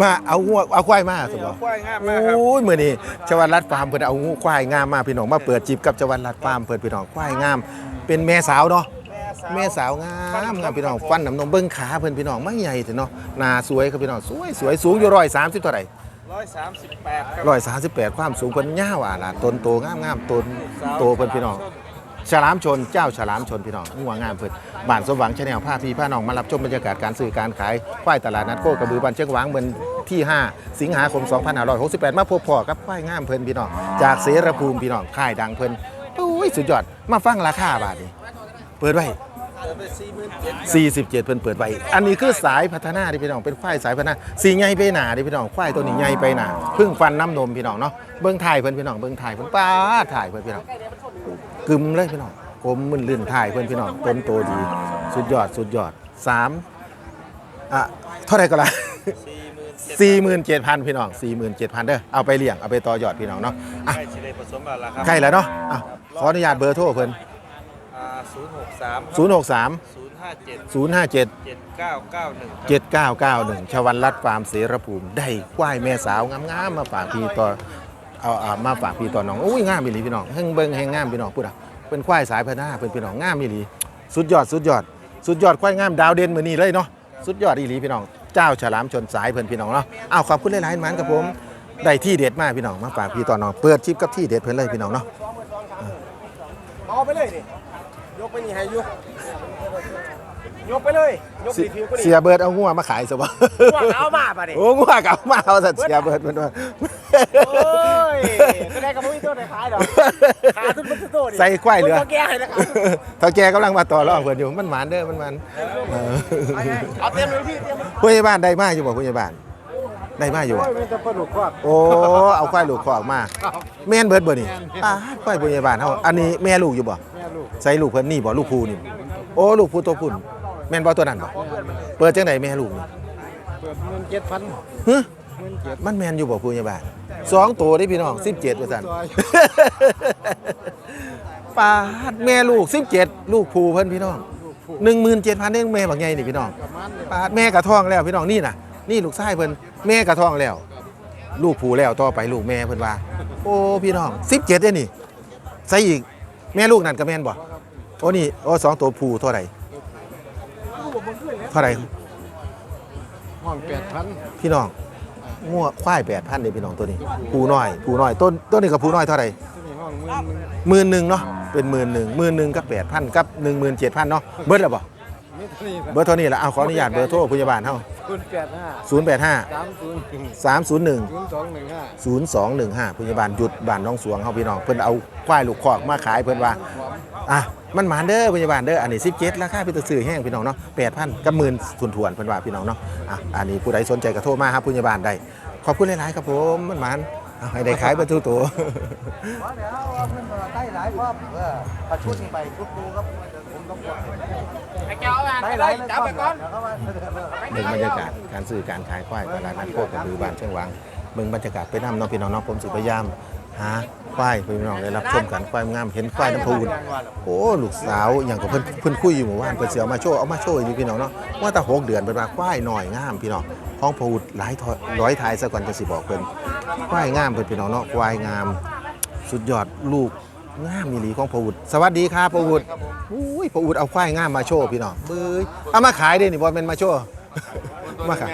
มาเอางัวเอาควายมาสมบ่ควายงามมากครับโอ้ยมื้อนี้ชวันรัดฟาร์มเพิ่นเอางูควายงามมาพี่น้องมาเปิดจิบกับชวันรัดฟาร์มเพิ่นพี่น้องควายงาม เป็นแม่สาวเนาะแม่สาวงามงามพี่น้องฟันน้ำนมเบิ่งขาเพิ่นพี่น้องไม่ใหญ่แต่เนาะหน้าสวยครับพี่น้องสวยสวยสูงอยู่130เท่าไหร่ร้อยสามสิบแปดครับร้อยสามสิบแปดความสูงเพิ่นย่าวอะล่ะต้นโตงามงามต้นโตเพิ่นพี่น้อง ฉลามชนเจ้าฉลามชนพี่น้องงัวงามเพิ่นบ้านสมหวังชาแนลพาพี่พาน้องมารับชมบรรยากาศการซื้อการขายควายตลาดนัดโคกระบือบ้านเชียงหวางเมืองที่ 5 สิงหาคม 2568 มาพบพ่อกับควายงามเพิ่นพี่น้องจากเสรภูมิพี่น้องค่ายดังเพิ่นโอ้ยสุดยอดมาฟังราคาบาทนี่เปิดไว้ไปสี่หมื่นเจ็ด47 เพิ่นเปิดไว้ อันนี้คือสายพัฒนาที่พี่น้อง เป็นควายสายพัฒนาสีใหญ่ไปหนาที่พี่น้อง ควายตัวนี้ใหญ่ไปหนาพึ่งฟันน้ำนมพี่น้องเนาะ เบิ้องถ่ายเพิ่นพี่น้อง เบิ้องถ่ายเพิ่นป้าถ่ายเพิ่นพี่น้อง กึมเลยพี่น้องกลมมึนลื่นถ่ายเพิ่นพี่น้องต้นโตดีสุดยอดสุดยอดสามอะเท่าไหร่ก็ละสี่หมื่นเจ็ด47,000พี่น้อง47,000เด้อเอาไปเลี้ยงเอาไปต่อยอดพี่น้องเนาะอะใกล้ชิเลยผสมแล้วล่ะครับใกล้แล้วเนาะอะขออนุญาตเบอร์โทรเพิ่นศูนย์หกสาม063ศูนย์ห้าเจ็ด057เจ็ดเก้าเก้าหนึ่ง7991ชวันรัตน์ฟาร์มเสรภูมิได้ควายแม่สาวงามๆมาฝากพี่ต่อ เอาเอามาฝากพี่ต่อน้องอุ้ยงามอีหลีพี่น้องเฮงเบิ่งเฮงงามพี่น้องพูดอะเป็นควายสายพันธุ์หน้าเป็นพี่น้องงามอีหลีสุดยอดสุดยอด สุดยอดควายงามดาวเด่นมื้อนี้เลยเนาะสุดยอดอีหลีพี่น้องเจ้าฉลามชนสายเพิ่นพี่น้องเนาะอ้าวขอบคุณหลายๆหมันกับผมได้ที่เด็ดมากพี่น้องมาฝากพี่ต่อน้องเปิดชิปกับที่เด็ดเพิ่นเลยพี่น้องเนาะเอาไปเลยดิยกไปนี่ให้อยุยกไปเลยยกเสีดีผิวก็ดีเสียเบิร์ดเอางัวมาขายซะบ่ว่าเอามาป่ะดิโอ้งัวเก่ามาเอาซะเสียเบิร์ดเพิ่นว่าโอ้ย ก็ได้กับพวกนี้ตัวไหนขายดอกขาทุนมันตัวดิใส่ควายเหลือตัวแก่ให้นะครับเท่าแกกำลังมาต่อรองเพื่อนอยู่มันหมานเด้อมันหมันเออเอาเต็มเลยพี่เต็มเลยผู้ใหญ่บ้านได้มาอยู่บ่ผู้ใหญ่บ้านได้มาอยู่บ่โอ้ยมันจะปลาดุกครอบโอ้ เอาควายลูกขอกมา แม่นเบิดบ่นี่ป้าดควายผู้ใหญ่บ้านเฮาอันนี้แม่ลูกอยู่บ่แม่ลูกใส่ลูกเพิ่นนี่บ่ลูกผู้นี่ โอ้ ลูกผู้ตัวพุ่น แม่นบ่ตัวนั้นบ่เปิดจังไดแม่ลูกนี่เปิดเงินเจ็ดพันฮะ เงินเจ็ดมันแม่นอยู่บ่ผู้ใหญ่บ้านสองตัวได้พี่น้อง17ว่าซั่นซอยปาดแม่ลูก17ลูกผู้เพิ่นพี่น้อง17,000เองแม่บักใหญ่นี่พี่น้องประมาณนี้ปาดแม่กระท้องแล้วพี่น้องนี่น่ะ นี่ลูกชายเพิ่นแม่กระท้องแล้ว ลูกผูแล้วต่อไปลูกแม่เพิ่นว่า โอ้พี่น้อง17เด้นี่ใส่อีกแม่ลูกนั่นก็แม่นบ่โอ้นี่โอ้สองตัวผูเท่าไหร่เท่าไหร่ห้องแปดพันพี่น้อง งัวควายแปดพันเด้พี่น้องตัวนี้ผูน้อยผูน้อยต้นต้นนี้กับผูน้อยเท่าไหร่หมื่นหนึ่งเนาะเป็นหมื่นหนึ่งหมื่นหนึ่งกับ8,000กับ17,000เนาะเบิดแล้วบ่เบอร์เท่านี้ละเอาขออนุญาตเบอร์โทรพยาบาลเฮา คุณแปดห้า085 สามศูนย์301ศูนย์สองหนึ่งห้า0215พยาบาลหยุดบ้านน้องสวงเฮาพี่น้องเพิ่นเอาควายลูกคอกมาขายเพิ่นว่าอะมันหมานเด้อพยาบาลเด้ออันนี้17ราคาเป็นตัวซื้อแห้งพี่น้องเนาะ8,000กับหมื่นทุนทวนๆเพิ่นว่าพี่น้องเนาะอะอันนี้ผู้ใดสนใจก็โทรมาครับพยาบาลได้ขอบคุณหลายๆครับผมมันหมาน เอาให้ได้ขายเบรรทุกตัวได้หลายรอบเออประชุดไปชุดดูครับผมต้องกดได้หลายจับไปก่อนเบิ่งบรรยากาศการซื้อการขายควายตลาดนัดโคกระบือบ้านเชียงหวังเบิ่งบรรยากาศไปนำน้องพี่น้องเน้องผมสิพยายามหา ควายพี่น้องได้รับชมกันควายงามเห็นควายน้ำพูนโอ้ลูกสาวอย่างกับเพิ่นเพิ่นคุยอยู่หมู่บ้านเพิ่นเสิเอามาโชว์เอามาโชว์อยู่พี่น้องเนาะว่าแต่หกเดือนเพิ่นว่าควายหน้อยงามพี่น้องของพูดหลายร้อยทายซะก่อนจะสิบอกเพิ่นควายงามเพิ่นพี่น้องเนาะควายงาม สุดยอดลูกงามมีหลีของพระอุดสวัสดีครับพระอุดอุ้ยพระอุดเอาควายงามมาโชว์พี่น้องเบ้ยเอามาขายเด้นี่บ่แม่นมาโชว์มาขาย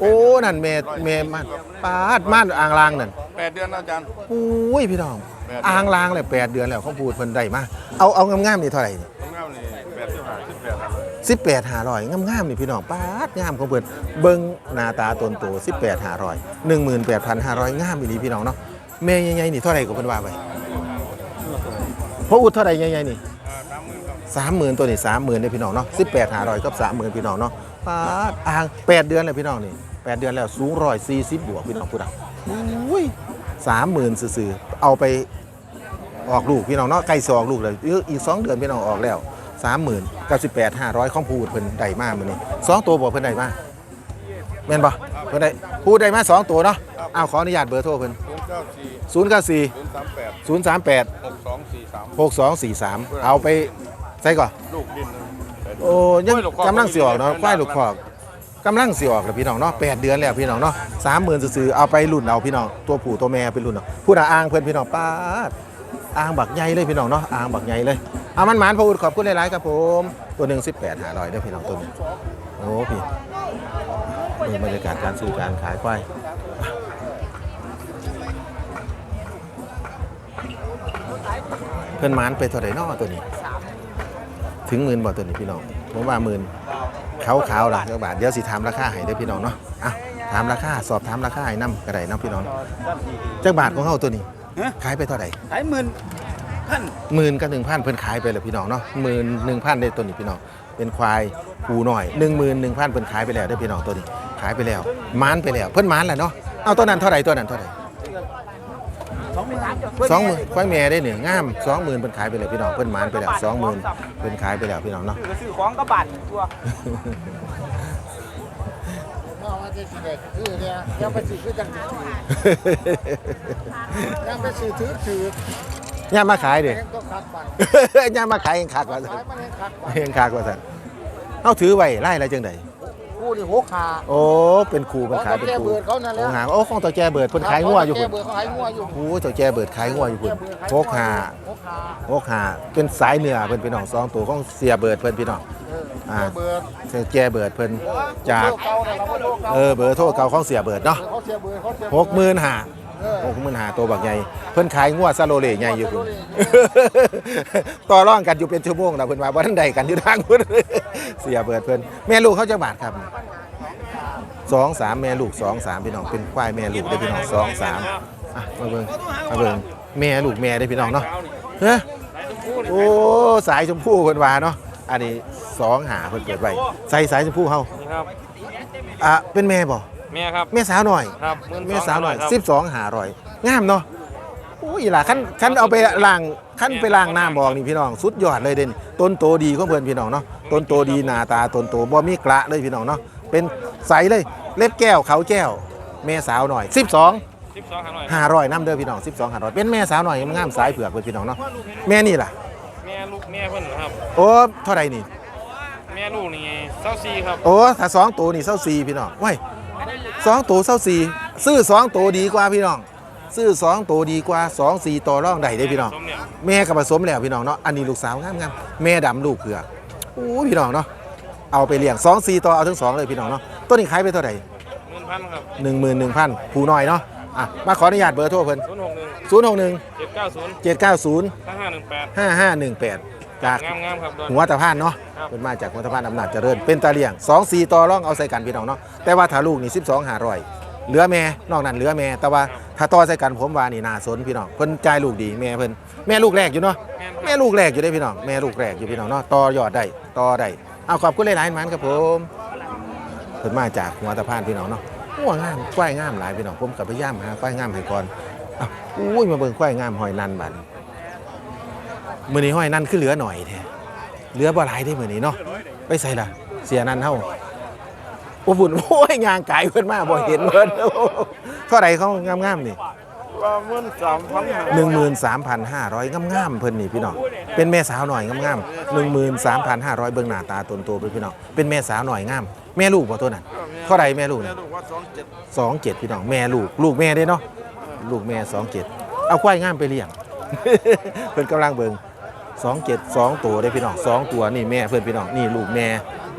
โอ้นั่นแม่แม่มันปาดม่านอ่างลางนั่น ดเดือนแล้วอาจารย์ อุ้ยพี่น้องแปดเดือน อ่างลางเลยแปดเดือนแล้วเขาพูดเพิ่นได้มาเอาเอางามๆนี่เท่าไหร่นี่ผมเงานี่แปดสิบห้าสิบแปดครับสิบแปดห้าร้อยงามๆนี่พี่น้องปาดงามของเพิ่นเบิ่งหน้าตาตนโตสิบแปดห้าร้อยหนึ่งหมื่นแปดพันห้าร้อยงามอีหลีพี่น้องเนาะแม่ใหญ่ๆนี่เท่าไหร่ก็เพิ่นว่าไปพระอุดเท่าไหร่ใหญ่ๆนี่ สามหมื่นครับสามหมื่นตัวนี่สามหมื่นเนี่ยพี่น้องเนาะสิบแปดห้าร้อยกับสามหมื่นพี่น้องเนาะปาดอ่างแปดเดือนเลยพี่น้องนี่แปดเดือนแล้วสูงร้อยสี่สิบบวกพี่น้องพูดอะอุ้ย สามหมื่นซื่อๆเอาไปออกลูกพี่น้องเนาะใกล้สออกลูกเลยอีกอีกสองเดือนพี่น้องออกแล้วสามหมื่นกับสิบแปดห้าร้อยของพูดเพิ่นได้มากมือนี่สองตัวบอกเพิ่นได้มาแม่นปะเพิ่นได้พูดได้มาสองตัวเนาะอ้าวขออนุญาตเบอร์โทรเพิ่นศูนย์เก้าสี่ศูนย์เก้าสี่ศูนย์สามแปดศูนย์สามแปดหกสองสี่สามหกสองสี่สามเอาไปใส่ก่อนลูกดินนะแปดโอ้ยังกำลังสิออกเนาะควายลูกคอก กำลังสิออกแล้วพี่น้องเนาะแปดเดือนแล้วพี่น้องเนาะสามหมื่นซื้อเอาไปรุ่นเอาพี่น้องตัวผู้ตัวแม่ไปรุ่นเอาพูดอ่างเพื่อนพี่น้องป้าอ่างบักใหญ่เลยพี่น้องเนาะอ่างบักใหญ่เลยเอามันหมานพออุดขอบคุณหลายๆครับผมตัวหนึ่งสิบแปดหาร้อยเด้อพี่น้องตัวนี้โอ้พี่นี่บรรยากาศการซื้อการขายควายเพื่อนหมานไปเท่าไหร่นอตัวนี้ ถึงหมื่นบ่ตัวนี้พี่น้องผมว่าหมื่น ขาขาวๆล่ะเจ้าบาทเดี๋ยวสิถามราคาให้เด้อพี่น้องเนาะอะถามราคาสอบถามราคาให้นำกระไดเนาะพี่น้องเจ้าบาทของเขาตัวนี้ฮะขายไปเท่าไหร่ขายหมื่นพันหมื่นกับหนึ่งพันเพิ่นขายไปเลยพี่น้องเนาะหมื่นหนึ่งพันได้ตัวนี้พี่น้องเป็นควายปูหน่อยหนึ่งหมื่นหนึ่งพันเพิ่นขายไปแล้วได้อพี่น้องตัวนี้ขายไปแล้วมานไปแล้วเพิ่นมานแหละเนาะเอาตัวนั้นเท่าไหร่ตัวนั้นเท่าไหร่ สองหมื่นสองหมื่นควายแม่ได้หนึ่งงามสองหมื่นเพิ่นขายไปแล้วพี่น้องเพิ่นมานไปแล้วสองหมื่นเพิ่นขายไปแล้วพี่น้องเนาะซื้อของก็บาทตัวว่าว่าจะสิได้คือเนี่ยยังไปสิคือจังสิถือยังไปสิถือถือย่ามาขายเด้เองต้องคัดบัตรย่ามาขายเองคักว่าซั่ขายนมันเองคัดบัตรเองคักว่าซั่นเอาถือไว้ไล่อะไรจังได คู่นี่หกขาโอ้ เป็นครูเป็นขายเป็นครูของตัวแก่เบิดเขานั่นแหละโอ้หางโอ้ของตัวแจเบิดเพิ่นขายงัวอยู่แกพุ่นเบิดเขาขายงัวอยู่โอ้ตัวแจเบิดขายงัวอยู่พุ่นโคกหาหกขาโคกหาเป็นสายเหนือเพิ่นพี่น้องสองตัวของเสียเบิดเพิ่นพี่น้อง เอออ่า แกเบิดเสียแจเบิดเพิ่นจากเก่าเนี่ยเราก็โลกเก่าเออเบอร์โทรเก่าของเสียเบิดเนาะเขาเสียเบิดเขาเสียหกหมื่นห้า เออหกหมื่นห้าตัวบักใหญ่เพิ่นขายงัวซาโลเล่ใหญ่อยู่พุ่นต่อรองกันอยู่เป็นชั่วโมงแล้วเพิ่นว่าบ่ทันใดกันอยู่ทางพุ่นเสียเบิดเพิ่นแม่ลูกเขาจักบาทครับสองสามแม่ลูกสองสามพี่น้องเป็นควายแม่ลูกได้อพี่น้องสองสามอะมาเบิ่งมาเบิ่งแม่ลูกแม่ได้อพี่น้องเนาะเฮ้ยโอ้สายชมพู่เพิ่นว่าเนาะอันนี้สองหาเพิ่นเกิดไว้ใส่สายชมพู่เฮานี่ครับอะเป็นแม่บ่ แม่ครับแม่สาวหน่อยครับแม่สาวหน่อยครับสิบสองหาร้อยงามเนาะโอ้ยล่ะขั้นขั้นเอาไปล้างขั้นไปล้างน้ำบอกนี่พี่น้อง สุดยอดเลยเด่นต้นโตดีของเพื่อนพี่น้องเนาะต้นโตดีหน้าตาต้นโตบ่มีกระเลยพี่น้องเนาะเป็นใสเลยเล็บแก้วเขาแก้ว แม่สาวหน่อย 12สิบสองหาหน่อย500น้ำเด้อพี่น้อง12 500เป็นแม่สาวหน่อยงามสายเผือกเพื่อนพี่น้องเนาะแม่นี่ล่ะแม่ลูกแม่เพิ่นครับโอ้เท่าไหร่นี่แม่ลูกนี่เศร้าซีครับโอ้ถ้าสองตัวนี่เศร้าสี่พี่น้องว้าย สองตัวเศร้าสี่ซื้อสองตัวดีกว่าพี่น้อง ซื้อสองตัวดีกว่าสองสี่ต่อรองได้เด้พี่น้องสมเนี่ยแม่กับผสมแล้วพี่น้องเนาะอันนี้ลูกสาวงามงามแม่ดำลูกเผือกโอ้ยพี่น้องเนาะเอาไปเลี้ยงสองสี่ต่อเอาทั้งสองเลยพี่น้องเนาะต้นนี้ขายไปเท่าไหร่หมื่นพันครับหนึ่งหมื่นหนึ่งพันผู้น้อยเนาะอะมาขออนุญาตเบอร์โทรเพิ่นศูนย์หกหนึ่งศูนย์หกหนึ่งเจ็ดเก้าศูนย์เจ็ดเก้าศูนย์ห้าห้าหนึ่งแปดห้าห้าหนึ่งแปด จากงามงามๆครับดอน หัวตะพานเนาะครับ เป็นมาจากหัวตะพานอำนาจเจริญเป็นตาเลี้ยงสองสี่ต่อรองเอาใส่กันพี่น้องเนาะแต่ว่าถ้าลูกนี่สิบสองหาร้อยเหลือแม่นอกนั้นเหลือแม่ แต่ว่าถ้าต่อใส่กันผมว่านี่น่าสนพี่น้องเพิ่นจ่ายลูกดีแม่เพิ่นแม่ลูกแรกอยู่เนาะแม่นแม่ลูกแรกอยู่ได้พี่น้องแม่ลูกแรกอยู่พี่น้องเนาะต่อยอดได้ต่อได้เอาขอบคุณหลายๆมันครับผมเพิ่นมาจากหัวตะพานพี่น้องเนาะหัวงามควายงามหลายพี่น้องผมกับพยายามหาควายงามให้ก่อนอ้าวอุ้ยมาเบิ่งควายงามหอยนันบัด มือนี้หอยนั่นคือเหลือหน่อยแท้เหลือบ่หลายได้มือนี้เนาะไปใส่ละเสียนั่นเฮาโอ้บุญโอ้ยยางไก่เพิ่นมาบ่เห็นเพิ่นเท่าไหร่เขางามๆนี่ว่าหมื่นสามพันหนึ่งหมื่นสามพันห้าร้อยงามๆเพิ่นนี่พี่น้องเป็นแม่สาวหน่อยงามๆหนึ่งหมื่นสามพันห้าร้อยเบิ่งหน้าตาตนโตไปพี่น้องเป็นแม่สาวหน่อยงาม แม่ลูกบ่ตัวนั้นเท่าไรแม่ลูกเนี่ยสองเจ็ดพี่น้องแม่ลูกลูกแม่ได้เนาะลูกแม่สองเจ็ดเอาควายงามไปเลี้ยงเพิ่นกำลังเบิ่ง สองเจ็ดสองตัวได้พี่น้องสองตัวนี่แม่เพิ่อนพี่น้องนี่ลูกแม่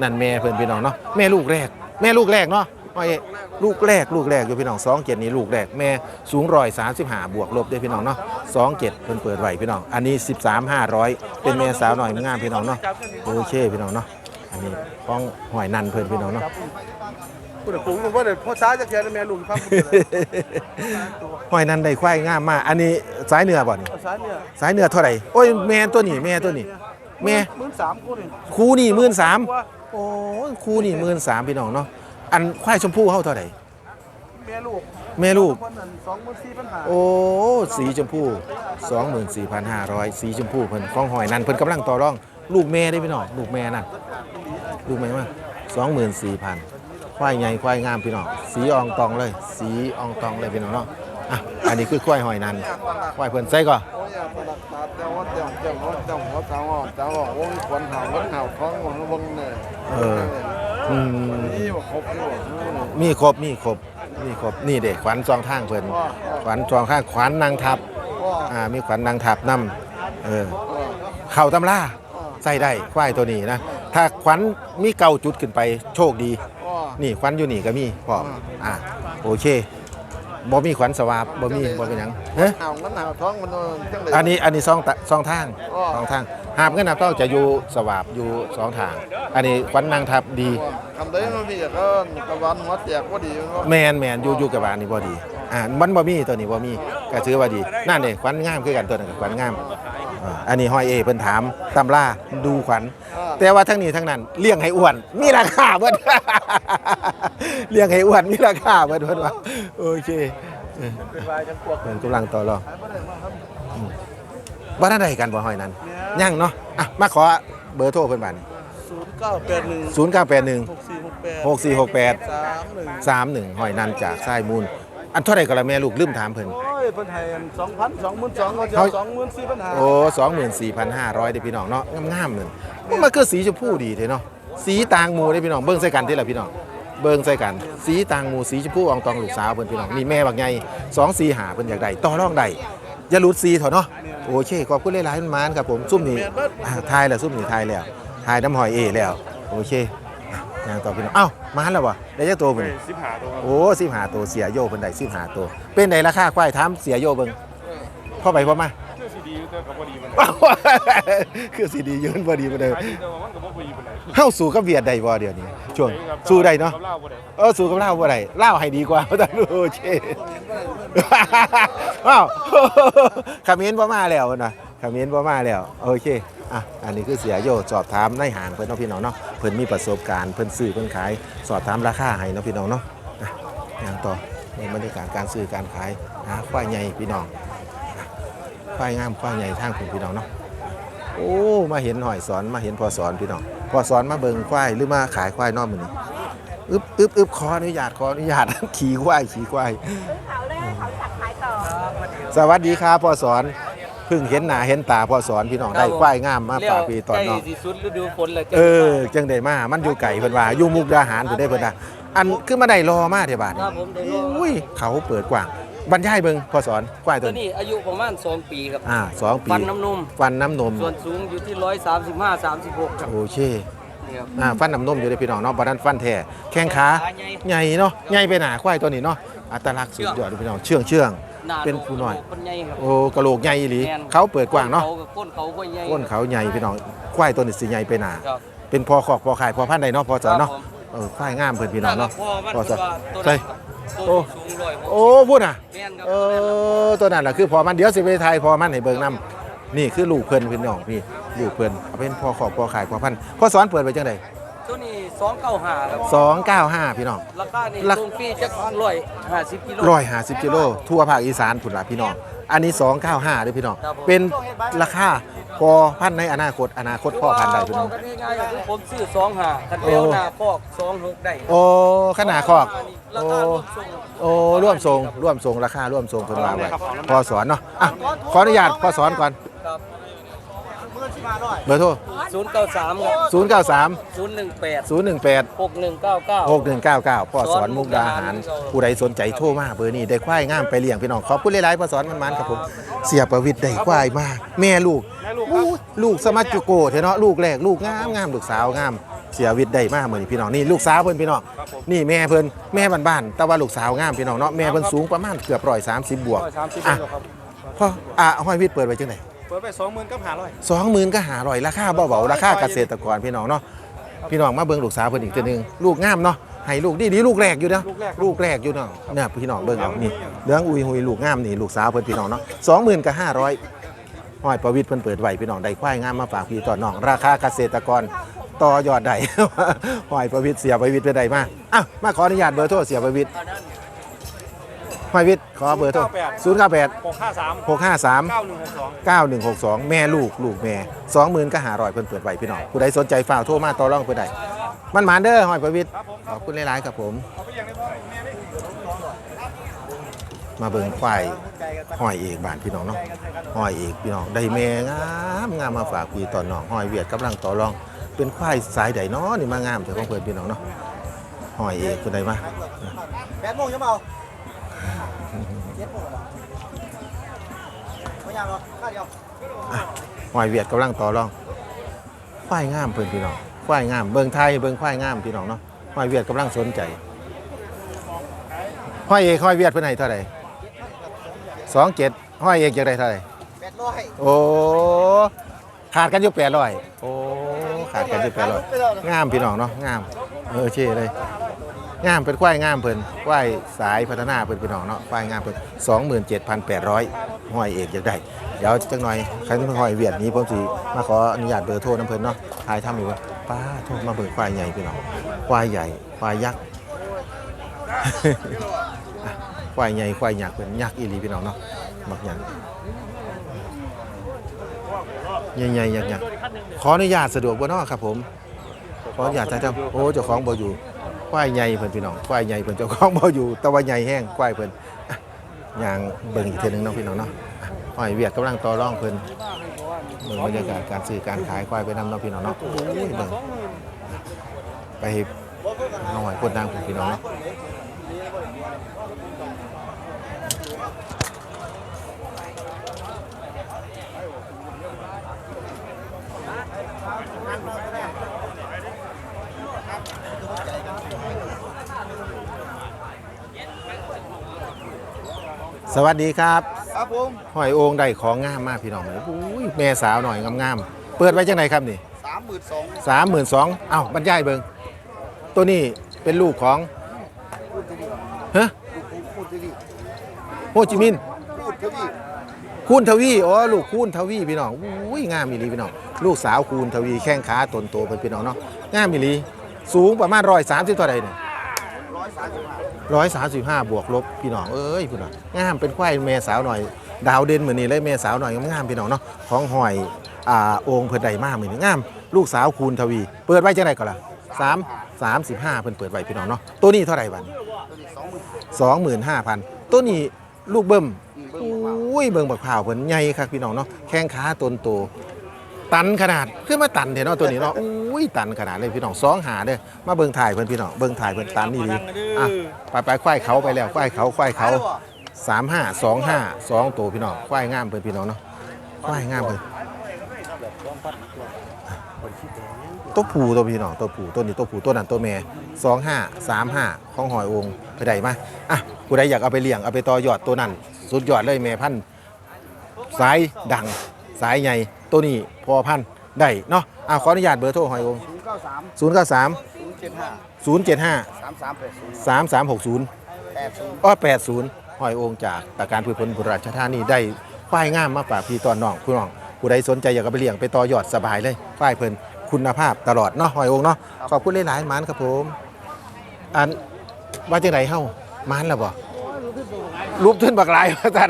นั่นแม่เพิ่อนพี่น้องเนาะแม่ลูกแรก แม่ลูกแรกเนาะอ้อยลูกแรกลูกแรกอยู่พี่น้องสองเจ็ดนี่ลูกแรกแม่สูงร้อยสามสิบห้าบวกลบได้พี่น้องเนาะสองเจ็ดเพิ่นเปิดไหวพี่น้องอันนี้สิบสามห้าร้อยเป็นแม่สาวหน่อยงามพี่น้องเนาะโอเคพี่น้องเนาะอันนี้ของหอยนันเพิ่อนพี่น้องเนาะ คุณเดี๋ยวผมว่าเดี๋ยวพ่อช้าจะแค่แม่ลุงครับหอยนันได้ควายงามมากอันนี้สายเหนือบ่นี่ช้าเนี่ยสายเหนือเท่าไหร่โอ้ยแม่ตัวนี้แม่ตัวนี้แม่หมื่นสามคนเองคูนี่หมื่นสามว่าโอ้ยคูนี่หมื่นสามพี่น้องเนาะอันควายชมพู่เฮาเท่าไหร่แม่ลูกแม่ลูกคนนั้นสองหมื่นสี่พันห้าโอ้สีชมพู24,500 สีชมพูเพิ่นของหอยนันเพิ่นกำลังต่อรอง ลูกแม่ได้พี่น้องลูกแม่นั่นลูกแม่มา24,000 ควายใหญ่ควายงามพี่น้องสีอองตองเลย สีอองตองเลยพี่น้องเนาะอะอันนี้คือควายหอยนันควายเพิ่อนใส่ก่อนโอ้ยอย่าประดักตาแต่ว่าเจ้าเจ้าเจ้าหัวเจ้าหัวเจ้าขวัญหาววงหาวท้องวงวงเนี่ยเอออืมนี่ครบนี่ว่ามีครบมีครบมีครบนี่เด็กขวัญซองทางเพิ่อนขวัญซองข้างขวัญนางทับอ่ามีขวัญนางทับนํเออเข่าตำราใส่ได้ควายตัวนี้นะ ถ้าขวัญมีเก่าจุดขึ้นไปโชคดี นี่ขวัญอยู่นี่ก็มีพร้อมอ่าโอเคบ่มีขวัญสวาบบ่มีบ่เป็นหยังเฮ้ยหาวมันหาวท้องมันจังเลยอันนี้อันนี้สองตะสองทางอ้อสองทางหาบเงินนับเต้าจะอยู่สวาบอยู่สองทาง อันนี้ขวัญนางทับดีคำใดมันมีก็กระวานหัวแตกว่าดีว่าแมนแมนอยู่อยู่กับบ้านนี่บ่ดีอ่ามันบ่มีตัวนี้บ่มีก็ถือว่าดีนั่นเด้ขวัญงามคือกันตัวนั้นก็ขวัญงาม อันนี้ห้อยเอเพิ่นถามตำราดูขวัญ แต่ว่าทั้งนี้ทั้งนั้นเลี้ยงให้อ้วน มีราคาเบิดเลี้ยงให้อ้วนมีราคาเบิดเพิ่นว่าโอเคเออเพิ่นกำลังต่อรองบ่ทันได้กันบ่ห้อยนั้นยังเนาะอะมาขอเบอร์โทรเพิ่นบาดนี้ศูนย์เก้าแปดหนึ่ง0981หกสี่หกแปด6468สามหนึ่ง31หอยนันจากสายมูล อันเท่าไหร่ก็ละแม่ลูกลืมถามเพิ่น ยเพิ่นให้สองพันสองหมื่นสองเขาจะเขาสองหมื่นสี่พันห้าโอ้สองหมื่นสี่พันห้าร้อยเด้พี่น้องเนาะงามๆเลยมันคือสีชมพูดีเท่เนาะสีต่างหมูเด้พี่น้องเบิ่งใส่กันที่ละพี่น้องเบิ่งใส่กัน สีต่างหมูสีชมพูอองตองลูกสาวเพิ่นพี่น้องนี่แม่บักใหญ่สองสีหาเพิ่นอยากได้ต่อรองได้อย่าหลุดสีเถอะเนาะโอเคขอบคุณหลายๆมันมานครับผมซุ่มนี่อ่าทายแล้วซุ่มนี่ทายแล้วทายน้ำหอยเอแล้วโอเคอะ ย่างต่อพี่น้องเอ้ามานแล้วบ่ได้จักตัวเพิ่นสิบหาตัวครับโอ้สิบหาตัวเสียโยเพิ่นได้สิบหาตัว เป็นไดราคาควายถามเสียโยเบิ่งพ่อไปพ่อมาคือสีดีแต่กับพอดีมันคือสีดียืนพอดีมาเดิมขายดีแต่ว่ามันกับพอดีมันไหนเฮาสู้กับเวียดได้บ่เดี๋ยวนี้ ช่วงสู้ได้เนาะ กับเหล้าบ่ได้เออสู้กับลาวบ่ได้ลาวให้ดีกว่าแต่โอเคว้าวคอมเมนต์บ่มาแล้วนะคอมเมนต์บ่มาแล้ว โอเค อะอันนี้คือเสียโยสอบถามในห้างเพิ่นเนาะพี่น้องเนาะเพิ่นมีประสบการณ์เพิ่นซื้อเพิ่นขายสอบถามราคาให้เนาะพี่น้องเนาะอะอย่างต่อในบรรยากาศการซื้อการขายหาควายใหญ่พี่น้องควายงามควายใหญ่ทางคุณพี่น้องเนาะโอ้มาเห็นหอยสอนมาเห็นพอสอนพี่น้องพอสอนมาเบิงควายหรือมาขายควายนอกมือนี่อึบอึบอึบขออนุญาตขออนุญาตขี่ควายขี่ควาย เขาเลยเขาจัดขายต่อ สวัสดีครับพอสอน เพิ่งเห็นหน้าเห็นตาพอสอนพี่น้องได้ควายงามมาฝากพี่ตอนใกล้เนาะสิสุดฤดูฝนเลยเออจังได้มา มันอยู่ไก่เพิ่นว่าอยู่มุกดาหารเพิ่นได้เพิ่นว่าอันคือมาได้รอมาเดี๋ยวบาดคนี้รับผมได้รออุ้ยเขาเปิดกว้างบรรยายเบิ่งพอสอนควายตัตัววนี้นี้อายุประมาณ 2 ปีครับ อ่าสองปีฟันน้ำนม ฟันน้ำนมส่วนสูงอยู่ที่ 135 36 ครับโอเค นี่ครับ อ่าฟันน้ำนมอยู่ในพี่น้องเนาะบัดนั้นฟันแท้แข้งขาขาใหญ่ ใหญ่เนาะใหญ่ไปหนาควายตัวนี้เนาะอัตลักษณ์สุดยอดเลยพี่น้องเชื่องเชื่อง หน้าเป็นผู้น้อย คนใหญ่ครับ โอ้กะโหลกใหญ่อีหลีแม่น เขาเปิดกว้างเนาะก้กับก้นเขาก็ใหญ่ก้นเขาใหญ่พี่น้องควายตัวนี้สิใหญ่ไปหนา ครับ เป็นพอขอกพอขายพอพันธุ์ใดเนาะพอสอนเนาะครับผม เออควายงามเพิ่นพี่น้องเนาะพ่อมันพอสอนว่าตัวใช่ นั้นครับโอ้ ตัวสูงร้อยหกโอ้พูดอะ แม่นครับเออตัวนั้นแหละคือพอมันเดี๋ยวสิไปไทยพอมันให้เบิ่งนํนี่คือลูกเพิ่นพี่น้องพี่ลูกเพิ่นเอาเป็นพอขอกพอขายพอพันธุ์พอสอนเปิดไปจังได ตัวนี้295ครับ295 พี่น้อง ราคานี่ราคลงฟรีจัก150กิโลร้อยห้าสิบกิโลทั่วภาคอีสานผุนละพี่น้อง อันนี้ 295ด้วยพี่น้อง ครับผม เป็นราคาพอพันธุ์ในอนาคตอนาคตพ่อพันธุ์ใดพี่น้อง กันง่ายๆก็คือผมซื้อ25คันเดียวหน้าคอก26ได้โอ้ขนาดคอกราโอ้คารวมส่งโอ้ร่วมทรงร่วมทรงราคาร่วมทรงเพิ่นวางไว้พอสอนเนาะอะขออนุญาตพอสอนก่อนครับ เบอร์โทร093ครับ093 018 018 6199 6199พ่อสอนมุกดาหาร ผู้ใดสนใจโทรมาเบอร์นี้ได้ควายงามไปเลี้ยงพี่น้องขอบคุณหลายๆพ่อสอนมันมันๆครับผม เสียประวิทย์ได้ควายมาแม่ลูกอู้ลูกสมัจจุโกเถอะเนาะลูกแรกลูกงามงามลูกสาวงาม เสียวิทย์ได้มากเหมือนพี่น้องนี่ลูกสาวเพิ่นพี่น้องนี่แม่เพิ่นแม่บ้านๆแต่ว่าลูกสาวงามพี่น้องเนาะแม่เพิ่นสูงประมาณเกือบร้อยสามสิบบวกร้อยสามสิบอะครับ พ่ออะห้อยวิทย์เปิดไว้จังไหนเปิดไปสองหมื่นก็หาร้อยสองหมื่นก็หาร้อยราคาเบาๆราคาเกษตรกรพี่น้องเนาะพี่น้องมาเบิ่งลูกสาวเพิ่นอีกตัวหนึงลูกงามเนาะให้ลูกดีดีลูกแรกอยู่เนาะลูกแรกอยู่เนาะเนี่ยพี่น้องเบิ่งเอานี่เหลืองอุยหุยลูกงามนี่ลูกสาวเพิ่นพี่น้องเนาะสองหมื่นกับห้าร้อยห้อยประวิทย์เพิ่นเปิดไว้พี่น้องได้ควายงามมาฝากพี่ต่อน้องราคาเกษตรกรต่อยอดได้ห้อยประวิทย์เสียประวิทย์เป็นใดมาอะมาขออนุญาตเบอร์โทรเสียประวิทย์ ห้อยวิทย์ขอเบอร์โทร0 9 8หกห้าสาม6 5 3เก้าหนึ่งหกสอง9 1 6 2แม่ลูกลูกแม่20,000ก็หาร้อยเพิ่นเปิดไว้พี่น้องผู้ใดสนใจฝากโทรมาต่อรองเพิ่นได้มันหมานเด้อห้อยประวิทย์ขอบคุณหลายๆครับผมมาเบิ่งควายห้อยเอกบ้านพี่น้องเนาะห้อยเอกพี่น้องได้แม่งามงามมาฝากพี่ตอนน้องห้อยเวียดกำลังต่อรอง เป็นควายสายใดเนาะนี่มางามแต่ของเพิ่นพี่น้องเนาะห้อยเอกคนใดมาแปดโมงจะเมาเจ็ดโมงเหรอไม่ยาก หรอกข้าเดียวห้อยเวียดกำลังต่อรองควายงามเพิ่นพี่น้องควายงามเบิ่งไทยเบิ่งควายงามพี่น้องเนาะห้อยเวียดกำลังสนใจห้อยเอกห้อยเวียดเพิ่นให้เท่าไหร่สองเจ็ดห้อยเอกจะได้เท่าไหร่แปดร้อยโอ้ขาดกันอยู่แปดร้อยโอ้ขาดกันอยู่แปดร้อยงามพี่น้องเนาะงามเออเช่เลย งามเป็นควายงามเพิ่นควายสายพัฒนาเพิ่นพี่น้องเนาะควายงามเพิ่นสองหมื่นเจ็ดพันแปดร้อยห้อยเอกอยากได้เดี๋ยวจักหน่อยใครที่ห้อยเวียดนี้ผมสิมาขออนุญาตเบอร์โทรน้ำเพิ่นเนาะทายทำอยู่ว่าป้าโทรมาเบิกควายใหญ่พี่น้องควายใหญ่ควายยักษ์ควายใหญ่ควายยักษ์เป็นยักษ์อีหลีพี่น้องเนาะบักยักษ์ใหญ่ๆยักษ์ๆขออนุญาตสะดวกบ่เนาะครับผมขออนุญาตท่านเจ้าโอ้เจ้าของบ่อยู่ ควายใหญ่เพิ่นพี่น้องควายใหญ่เพิ่นเจ้าของบ่อยู่แต่ว่าใหญ่แห้งควายเพิ่นอย่างเบิ่งอีกเทนึงเนาะพี่น้องเนาะอะห้อยเวียดกำลังต่อรองเพิ่นเบิ่งบรรยากาศการซื้อการขายควายไปนำเนาะพี่น้องเนาะโอ้ยเบิ่งไปน้อยคนดังพี่น้องเนาะ สวัสดีครับครับผมหอยโองได้ของงามมากพี่น้องเลยอุ้ยแม่สาวหน่อยงามๆเปิดไว้จังไหนครับนี่สามหมื่นสองสามหมื่นสองเอ้าบรรยายเบิงตัวนี้เป็นลูกของพูดที่นี่ฮะพูดที่นี่โฮจิมินห์พูดที่นี่คูณทวีอ๋อลูกคูณทวีพี่น้องอุ้ยงามอีหลีพี่น้องลูกสาวคูณทวีแข้งขาตนโตเป็นพี่น้องเนาะงามอีหลีสูงประมาณร้อยสามสิบเท่าไรเนี่ย ร้อยสามสิบห้าบวกลบพี่น้องเอ้ยพี่น้องงามเป็นควายแม่สาวหน่อย ดาวเด่นเหมือนนี้เลยแม่สาวหน่อยงามพี่น้องเนาะของหอยอ่าองค์เพิ่นใดมากเหมือนนี้งาม ลูกสาวคูณทวี เปิดไว้จังไรก่อนล่ะสามสามสิบห้าเพิ่นเปิดไว้พี่น้องเนาะตัวนี้เท่าไหร่บันสองหมื่นห้าพันตัวนี้ลูกเบิ้มอุ้ยเบิ่งบักพร้าวเพิ่นใหญ่ครับพี่น้องเนาะแข้งขาตนโต ตันขนาดขึ้นมาตันเถอะเนาะตัวนี้เนาะอุ้ยตันขนาดเลยพี่น้องสองหาเด้อมาเบิ่งถ่ายเพิ่อนพี่น้องเบิ่งถ่ายเพิ่อนตันนี่ดีอะไปไปควายเขาไปแล้วควายเขาควายเขาสามห้าสองห้าสองตัวพี่น้องควายงามเพิ่อนพี่น้องเนาะควายงามเพิ่อนตัวผู้ตัวพี่น้องตัวผู้ตัวนี้ตัวผู้ตัวนั้นตัวแม่สองห้าสามห้าของหอยองค์ไปได้มาอะผู้ใดอยากเอาไปเลี้ยงเอาไปต่อยอดตัวนั้น สุดยอดเลยแม่พันธุ์สายดัง สายใหญ่ตัวนี้พอพันธุ์ได้เนาะอะขออนุญาตเบอร์โทรหอยองค์ศูนย์เก้าสามศูนย์เก้าสามศูนย์เจ็ดห้าศูนย์เจ็ดห้าสามสามแปดศูนย์สามสามหกศูนย์แปดศูนย์อ้อแปดศูนย์หอยองค์จากตาการพืชผลบุรีราชธานีได้ป้ายงามมาฝากพี่ตอนน้องคุณน้องผู้ใดสนใจอยากเอาไปเลี้ยงไปต่อยอดสบายเลยป้ายเพิ่นคุณภาพตลอดเนาะหอยองค์เนาะขอบคุณหลายๆหมานครับผมอันว่าจังไดเฮ้าหมานแล้วบ่รูปขึ้นบักหลายว่าจัด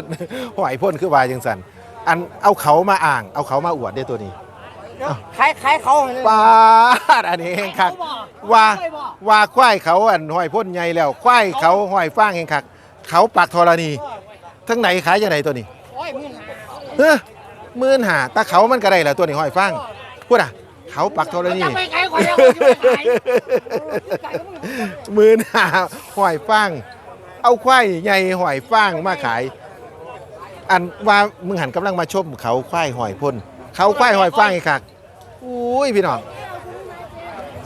หอยพ่นคือว่าจังสัน อันเอาเขามาอ่าง เอาเขามาอวดได้ตัวนี้ขายขายเขาให้เลยปาดอันนี้เองคักว่าว่าควายเขาอันห้อยพ่นใหญ่แล้วควายเขาห้อยฟางเองคักเขาปักธรณีทั้งไหนขายจังไหนตัวนี้โอ้ยมึงเฮ้อมื่นหาตาเขามันก็ได้แหละตัวนี้ห้อยฟางพูดอะเขาปักธรณีจะไปขายคนเดียวจะไปขายมื่นหาห้อยฟางเอาควายใหญ่ห้อยฟางมาขาย อันว่ามึงหันกำลังมาชมเขาควายหอยพ่นเขาควายหอยฟางเองคักอุ้ยพี่น้อง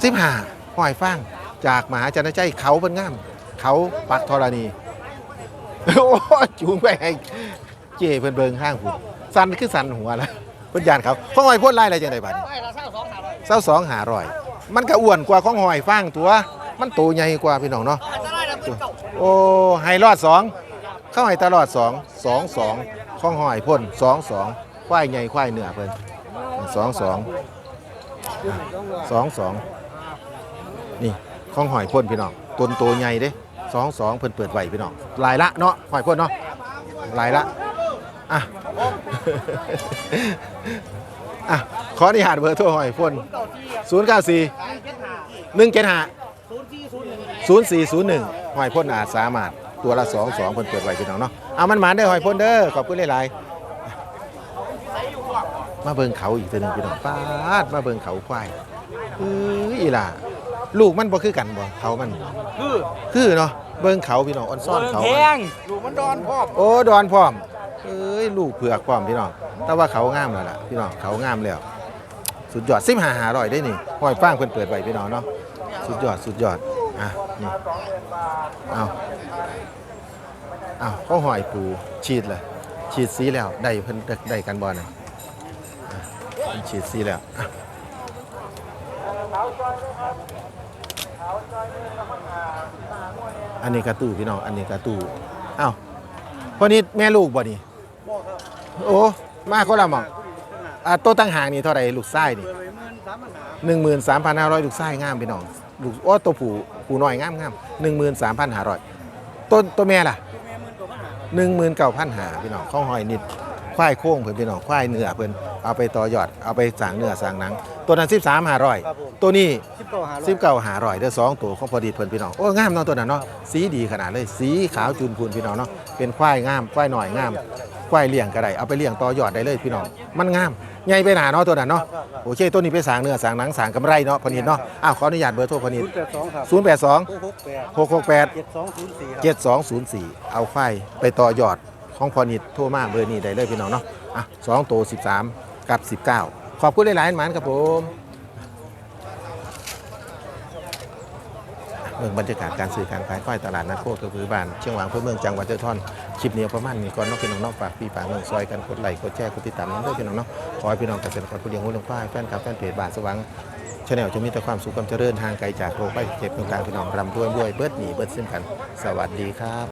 สิบห้าหอยฟางจากมหาจันทใจเขาเป็นง่าม เขาปักธรณีโอ้จูงไปให้เจเพิ่นเบิงห้างหุ่นสันคือสันหัวแล้วเพิ่นยานเขาข้องหอยพ่นไล่อะไรจังไดบัดนี้ไม่ละเศร้าสองเศร้าสองหาร่อย มันก็อ้วนกว่าข้องหอยฟางตัว มันโตใหญ่กว่าพี่น้องเนาะโอ้ให้รอดสอง เข้าให้ตลอดสองสองสองข้องหอยพ่นสองสองควายใหญ่ควายเหนือเพิ่นสองสองสองสองนี่ข้องหอยพ่นพี่น้องต้นโตใหญ่เด้สองสองเพิ่นเปิดไว้พี่น้องลายละเนาะหอยพ่นเนาะลายละอะอะขออนุญาตเบอร์โทรหอยพ่นศูนย์เก้าสี่หนึ่งเจ็ดห้าศูนย์สี่ศูนย์หนึ่ง0401หอยพ่นอาจสามารถ ตัวละ2 2เพิ่นเปิดไว้พี่น้องเนาะเอามันหมานได้อหอยพ่นเด้อขอบคุณหลายๆมาเบิ่งเขาอีกตัวหนึงพี่น้องปาดมาเบิ่งเขาควายเอ้ยอีหล่าลูกมันบ่คือกันบ่เขามัน คือคือเนาะเบิ่งเขาพี่น้องอ่อนซ่อนเขาแพมันงลูกมันดอนพ่อมโอ้ดอนพร้อมเอ้ยลูกเผือกพร้อมพี่น้อง แต่ว่าเขางามแล้วล่ะพี่น้องเขางามแล้ว สุดยอดสิบหาหาร่อยได้นี่ห้อยฟางเพิ่นเปิดไว้พี่น้องเนาะสุดยอดสุดยอด อะนี่เอาเอาเขาหอยปูฉีดเลยฉีดสีแล้วได้เพิ่นได้กันบ่น่ะฉีดสีแล้วอันนี้กระตู้พี่น้องอันนี้กระตู้เอ้าพอนี้แม่ลูกบ่นี่โอ้มาคนละม่องอะโตวตั้งหางนี่เท่าไรลูกไส้นี่หนึ่งหมื่นสามพันห้าร้อยลูกไส้งามพี่น้องลูกโอ้ตัวผู้ ผู้น้อยงามงามหนึ่งหมื่นสามพันห้าร้อยตัวตัวแม่ล่ะหนึ่งหมื่นเก้าพันหาพี่น้องข้าวหอยนิดควายโค้งเพื่อนพี่น้องควายเนื้อเพื่อนเอาไปต่อยอดเอาไปสั่งเนื้อสั่งหนัง ตัวนั้นสิบสามห้าร้อยตัวนี้สิบเก้าหาสิบเก้าหาร้อยเด้อสองตัวของพอดีเพื่อนพี่น้องโอ้งามเนาะตัวนั้นเนาะสีดีขนาดเลยสีขาวจูนพูนพี่น้องเนาะเป็นควายงามควายหน่อยงามควายเลี้ยงก็ได้เอาไปเลี้ยงต่อยอดได้เลยพี่น้องมันงาม ใหญ่ไปหนาเนาะตัวนั้นเนาะโอเคตัวนี้ไปสร้างเนื้อสร้างหนังสร้างกำไรเนาะพอนิดเนาะอ้าวขออนุญาตเบอร์โทรพอนิดศูนย์แปดสองครับ082หกหกแปด668เจ็ดสองศูนย์สี่ครับ7204เอาไฟไปต่อยอดของพอนิดโทรมาเบอร์นี้ได้เลยพี่น้องเนาะอะสองตัว13กับ19ขอบคุณหลายๆหมานครับผม เมืองบรรยากาศการซื้อการขายควายตลาดนัดโคกระพือบ้านเชียงหวางเพื่อเมืองจังหวัดเจ้าท่อนคลิปนี้เอาประมาณนี้ก่อนน้องพี่น้องนอกฝากพี่ฝากเมืองซอยกันกดไลค์กดแชร์กดติดตามน้องด้วยพี่น้องเนาะขอให้พี่น้องเกษตรกรผู้เลี้ยงวัวเลี้ยงควายแฟนคลับแฟนเพจบานสว่างชาแนลจะมีแต่ความสุขความเจริญทางไกลจากโรคไปเจ็บต่างๆพี่น้องรำรวยรวยเบิดหนีเบิดซึ่งกัน สวัสดีครับ